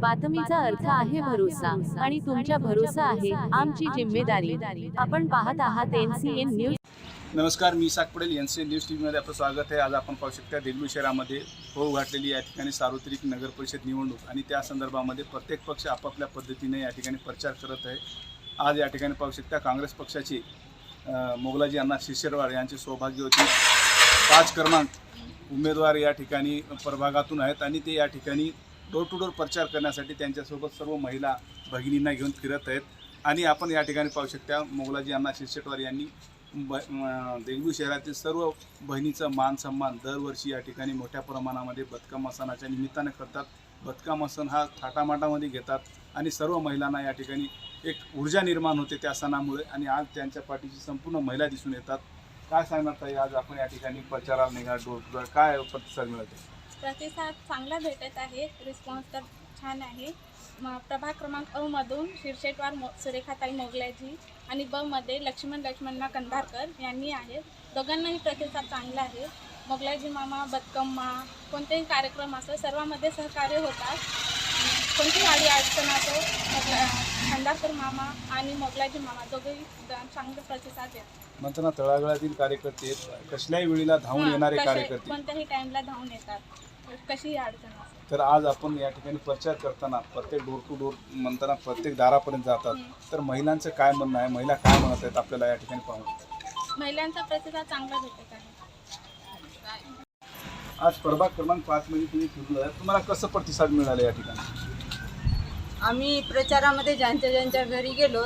बातमीचा अर्थ आहे भरोसा आणि तुमच्या भरोसा आहे आमची जिम्मेदारी. आपण पाहत आहात एनसीएन न्यूज नमस्कार मी Isak Padel N C news T व्हीमध्ये आपलं स्वागत आहे. आज आपण पाहू शकता देगलू शहरामध्ये होऊ घातलेली या ठिकाणी सार्वत्रिक नगर परिषद निवडणूक आणि त्या संदर्भामध्ये प्रत्येक पक्ष आपापल्या पद्धतीने या ठिकाणी प्रचार करत आहे. आज या ठिकाणी पाहू शकता काँग्रेस पक्षाची मोगलाजी अण्णा शिरशेरवार यांची सौभाग्य होती पाच क्रमांक उमेदवार या ठिकाणी प्रभागातून आहेत आणि ते या ठिकाणी डोर टू डोर प्रचार करण्यासाठी त्यांच्यासोबत सर्व महिला भगिनींना घेऊन फिरत आहेत. आणि आपण या ठिकाणी पाहू शकता मोगलाजी अण्णा शिरशेटवार यांनी ब देगलू शहरातील सर्व बहिणीचं मान सन्मान दरवर्षी या ठिकाणी मोठ्या प्रमाणामध्ये बदकामा सणाच्या निमित्तानं करतात. बदकामा सण हा थाटामाटामध्ये घेतात आणि सर्व महिलांना या ठिकाणी एक ऊर्जा निर्माण होते त्या सणामुळे आणि आज त्यांच्या पाठीची संपूर्ण महिला दिसून येतात. काय सांगणार ताई? आज आपण या ठिकाणी प्रचाराला निघा डोर डोर काय प्रतिसाद मिळते प्रतिसाद चांगला भेटत आहे. रिस्पॉन्स तर छान आहे. म प्रभाग क्रमांक अमधून शिरशेटवार मो सुरेखाताई मोगल्याजी आणि ब मध्ये लक्ष्मण लक्ष्मणना कंधारकर यांनी आहेत. दोघांनाही प्रतिसाद चांगला आहे. मोगलाजी मामा बदकम्मा कोणतेही कार्यक्रम असो सर्वांमध्ये सहकार्य होतात. कोणतीही आडी अडचण असो मोगला खंडारकर मामा आणि मोगलाजी मामा दोघेही चांगले प्रतिसाद देतात. म्हणताना तळागाळातील कार्यकर्ते कसल्याही वेळेला धावून येणारे कार्यकर्ते. कोणत्याही टाईमला धावून येतात. कशीही अडचण असो. तर आज आपण या ठिकाणी प्रचार करताना प्रत्येक डोर टू डोर म्हणताना प्रत्येक दारापर्यंत जातात. तर महिलांचं काय म्हणणं आहे? महिला काय म्हणत आहेत? आपल्याला या ठिकाणी पाहून. महिलांचा प्रतिसाद चांगला भेटत आहे आज प्रभाग क्रमांक पाच मध्ये तुम्ही फिरलो तुम्हाला कसं प्रतिसाद मिळालं या ठिकाणी? आम्ही प्रचारामध्ये ज्यांच्या ज्यांच्या घरी गेलो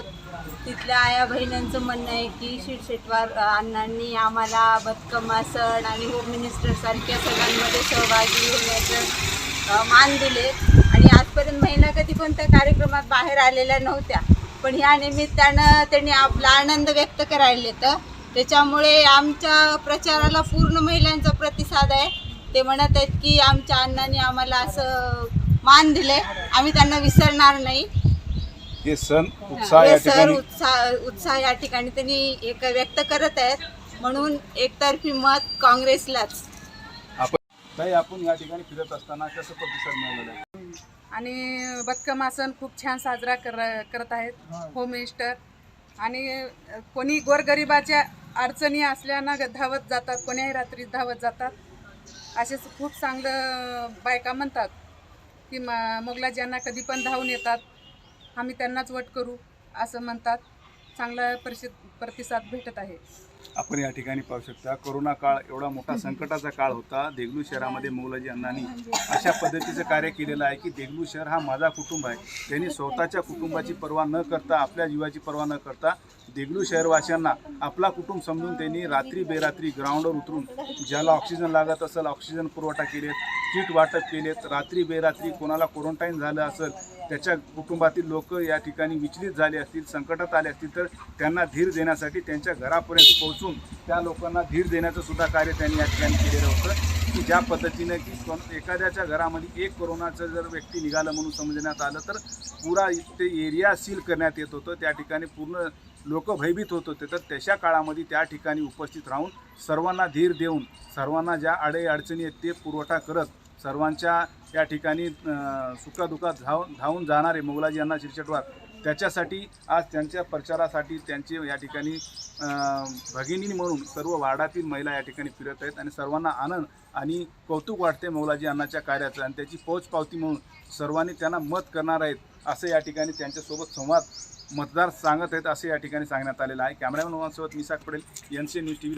तिथल्या आया बहिणींचं म्हणणं आहे की शिरशेटवार शेटवार अण्णांनी आम्हाला बदकमा सण आणि होम मिनिस्टरसारख्या सणांमध्ये सहभागी होण्याचं मान दिले. आणि आजपर्यंत महिला कधी कोणत्या कार्यक्रमात बाहेर आलेल्या नव्हत्या पण ह्या निमित्तानं त्यांनी आपला आनंद व्यक्त करायला तर त्याच्यामुळे आमच्या प्रचाराला पूर्ण महिलांचा प्रतिसाद आहे. ते म्हणत आहेत की आमच्या अण्णांनी आम्हाला असं मान दिले. आम्ही त्यांना विसरणार नाही. हे सण उत्साह या हे सर ठिकाणी उत्साह उत्साह या ठिकाणी त्यांनी एक व्यक्त करत आहेत. म्हणून एकतर्फी मत काँग्रेसलाच. आपण ताई आपण या ठिकाणी फिरत असताना कसं प्रतिसाद मिळालेला आहे आणि बदकम सण खूप छान साजरा कर करत आहेत होम मिनिस्टर आणि अ, कोणी गोरगरिबाच्या अडचणी असल्यानं ग- धावत जातात कोण्याही रात्री धावत जातात असेच खूप चांगलं बायका म्हणतात. की म मोगलाजींना कधी पण धावून येतात आम्ही त्यांनाच वट करू असं म्हणतात. चांगला परिषद प्रतिसाद भेटत आहे. आपण या ठिकाणी पाहू शकता कोरोना काळ एवढा मोठा संकटाचा काळ होता. देगलू शहरामध्ये मोगलाजी अण्णांनी अशा पद्धतीचं कार्य केलेलं आहे की देगलू शहर हा माझा कुटुंब आहे. त्यांनी स्वतःच्या कुटुंबाची पर्वा न करता आपल्या जीवाची पर्वा न करता देगलू शहरवासियांना आपला कुटुंब समजून त्यांनी रात्री बेरात्री ग्राउंडवर उतरून ज्याला ऑक्सिजन लागत असेल ऑक्सिजन पुरवठा केलेत किट वाटप केलेत. रात्री बेरात्री कोणाला क्वारंटाईन झालं असेल त्याच्या कुटुंबातील लोक या ठिकाणी विचलित झाले असतील संकटात आले असतील तर त्यांना धीर देण्यासाठी त्यांच्या घरापर्यंत पोहोचून त्या लोकांना धीर देण्याचं सुद्धा कार्य त्यांनी या ठिकाणी केलेलं होतं. की ज्या पद्धतीनं की एखाद्याच्या घरामध्ये एक कोरोनाचं जर व्यक्ती निघालं म्हणून समजण्यात आलं तर पुरा ते एरिया सील करण्यात येत होतं. त्या ठिकाणी पूर्ण लोक भयभीत होत होते. तर तशा काळामध्ये त्या ठिकाणी उपस्थित राहून सर्वांना धीर देऊन सर्वांना ज्या अडे अडचणी आहेत ते पुरवठा करत सर्वांच्या या ठिकाणी सुखादुखात धाव धावून जाणारे मोगलाजी यांना चिरचटवार त्याच्यासाठी आज त्यांच्या प्रचारासाठी त्यांचे या ठिकाणी भगिनी म्हणून सर्व वार्डातील महिला या ठिकाणी फिरत आहेत आणि सर्वांना आनंद आणि कौतुक वाटते मौलाजी अण्णाच्या कार्याचं आणि त्याची पोचपावती म्हणून सर्वांनी त्यांना मत करणार आहेत असं या ठिकाणी त्यांच्यासोबत संवाद मतदार सांगत आहेत असं या ठिकाणी सांगण्यात आलेलं आहे. कॅमेरामॅन सोबत मिसाक Padel N C news T V